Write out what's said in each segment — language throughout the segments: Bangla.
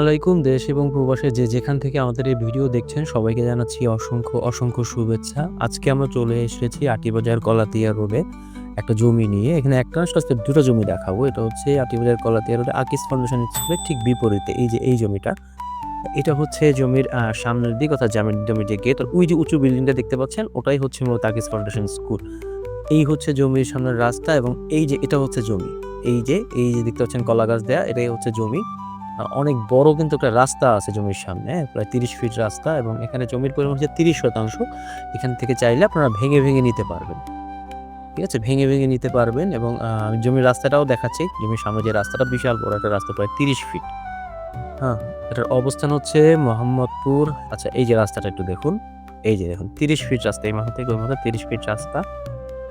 আলাইকুম দেশ এবং প্রবাসে যে যেখান থেকে আমাদের এই ভিডিও দেখছেন, সবাইকে জানাচ্ছি অসংখ্য অসংখ্য শুভেচ্ছা। আজকে আমরা চলে এসেছি আটিবাজার কলাতিয়া রোডে একটা জমি নিয়ে। এখানে একটা সাথে দুটো জমি দেখাবো। এটা হচ্ছে আটিবাজার কলাতিয়া রোডে আকিস ফাউন্ডেশন স্কুলের ঠিক বিপরীতে। এই যে, এই জমিটা, এটা হচ্ছে জমির সামনের দিক অর্থাৎ জামির জমির যে গেট। ওই যে উঁচু বিল্ডিংটা দেখতে পাচ্ছেন, ওটাই হচ্ছে মূলত আকিস ফাউন্ডেশন স্কুল। এই হচ্ছে জমির সামনের রাস্তা এবং এই যে, এটা হচ্ছে জমি। এই যে এই যে দেখতে পাচ্ছেন কলা গাছ দেয়া, এটাই হচ্ছে জমি। অনেক বড় কিন্তু একটা রাস্তা আছে জমির সামনে, প্রায় তিরিশ ফিট রাস্তা এবং এখানে জমির পরিমাণ হচ্ছে তিরিশ শতাংশ। এখান থেকে চাইলে আপনারা ভেঙে ভেঙে নিতে পারবেন। ঠিক আছে? ভেঙে ভেঙে নিতে পারবেন এবং জমির রাস্তাটাও দেখাচ্ছি। জমির সামনে যে রাস্তাটা বিশাল বড় একটা রাস্তা, প্রায় তিরিশ ফিট। হ্যাঁ এটার অবস্থান হচ্ছে মোহাম্মদপুর। আচ্ছা এই যে রাস্তাটা একটু দেখুন। এই যে দেখুন, তিরিশ ফিট রাস্তা, এই মাথা থেকে ওই মাথা তিরিশ ফিট রাস্তা।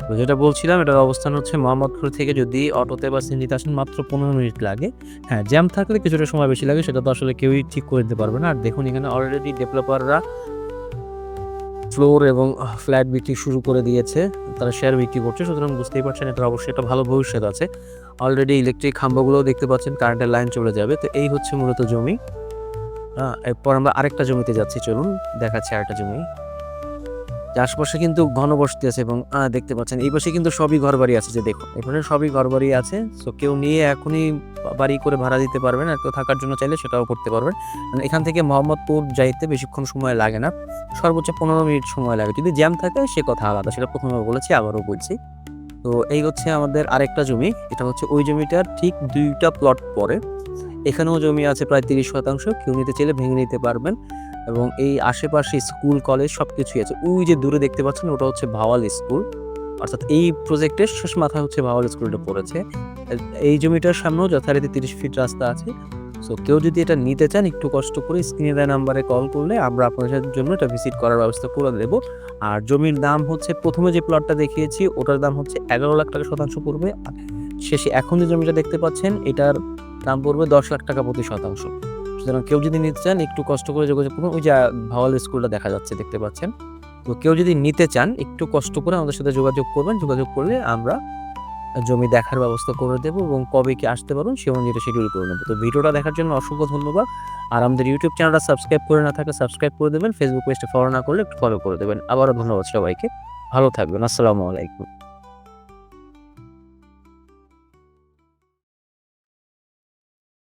তো যেটা বলছিলাম, এটার অবস্থান হচ্ছে মোহাম্মদপুর থেকে যদি অটোতে বা সিন্ডিতে আসেন মাত্র পনেরো মিনিট লাগে। হ্যাঁ জ্যাম থাকলে কিছুটা সময় বেশি লাগে, সেটা তো আসলে কেউই ঠিক করে দিতে পারবে না। আর দেখুন, এখানে অলরেডি ডেভেলপাররা ফ্লোর এবং ফ্ল্যাট বিক্রি শুরু করে দিয়েছে, তারা শেয়ার বিক্রি করছে। সুতরাং বুঝতেই পারছেন এটা অবশ্যই একটা ভালো ভবিষ্যৎ আছে। অলরেডি ইলেকট্রিক খাম্বাগুলোও দেখতে পাচ্ছেন কারেন্টের লাইন চলে যাবে। তো এই হচ্ছে মূলত জমি। হ্যাঁ এরপর আমরা আরেকটা জমিতে যাচ্ছি, চলুন, দেখাচ্ছি আরেকটা জমি। যে আশপাশে কিন্তু ঘনবসতি আছে এবং দেখতে পাচ্ছেন, এই পাশে কিন্তু সবই ঘর বাড়ি আছে যে দেখুন এখানে সবই ঘর বাড়ি আছে তো কেউ নিয়ে এখনই বাড়ি করে ভাড়া দিতে পারবেন আর কেউ থাকার জন্য চাইলে সেটাও করতে পারবেন। মানে এখান থেকে মোহাম্মদপুর যাইতে বেশিক্ষণ সময় লাগে না, সর্বোচ্চ পনেরো মিনিট সময় লাগে, যদি জ্যাম থাকে সে কথা আলাদা, সেটা প্রথমে বলেছি, আবারও বলছি। তো এই হচ্ছে আমাদের আরেকটা জমি, এটা হচ্ছে ওই জমিটার ঠিক দুইটা প্লট পরে, এখানেও জমি আছে প্রায় তিরিশ শতাংশ, কেউ নিতে চাইলে ভেঙে নিতে পারবেন। এবং এই আশেপাশে স্কুল, কলেজ সব কিছুই আছে। ওই যে দূরে দেখতে পাচ্ছেন, ওটা হচ্ছে ভাওয়াল স্কুল। অর্থাৎ এই প্রজেক্টের শেষ মাথায় হচ্ছে ভাওয়াল স্কুলটা পড়েছে। এই জমিটার সামনেও যথারীতি তিরিশ ফিট রাস্তা আছে। সো কেউ যদি এটা নিতে চান, একটু কষ্ট করে স্ক্রিনে দেওয়া নাম্বারে কল করলে আমরা আপনাদের জন্য এটা ভিজিট করার ব্যবস্থা করে দেবো। আর জমির দাম হচ্ছে, প্রথমে যে প্লটটা দেখিয়েছি, ওটার দাম হচ্ছে এগারো লাখ টাকা শতাংশ পড়বে। আর শেষে এখন যে জমিটা দেখতে পাচ্ছেন, এটার দাম পড়বে দশ লাখ টাকা প্রতি শতাংশ। সুতরাং কেউ যদি নিতে চান, একটু কষ্ট করে যোগাযোগ করুন। ওই যে ভাওয়াল স্কুলটা দেখা যাচ্ছে, দেখতে পাচ্ছেন। তো কেউ যদি নিতে চান, একটু কষ্ট করে আমাদের সাথে যোগাযোগ করবেন। যোগাযোগ করলে আমরা জমি দেখার ব্যবস্থা করে দেবো এবং কবে কি আসতে পারুন সে অনুযায়ী শিডিউল করে নেব। তো ভিডিওটা দেখার জন্য অসংখ্য ধন্যবাদ। আর আমাদের ইউটিউব চ্যানেলটা সাবস্ক্রাইব করে না থাকলে সাবস্ক্রাইব করে দেবেন। ফেসবুক পেজটা ফলো না করলে একটু ফলো করে দেবেন। আবারও ধন্যবাদ সবাইকে। ভালো থাকবেন। আসসালামু আলাইকুম।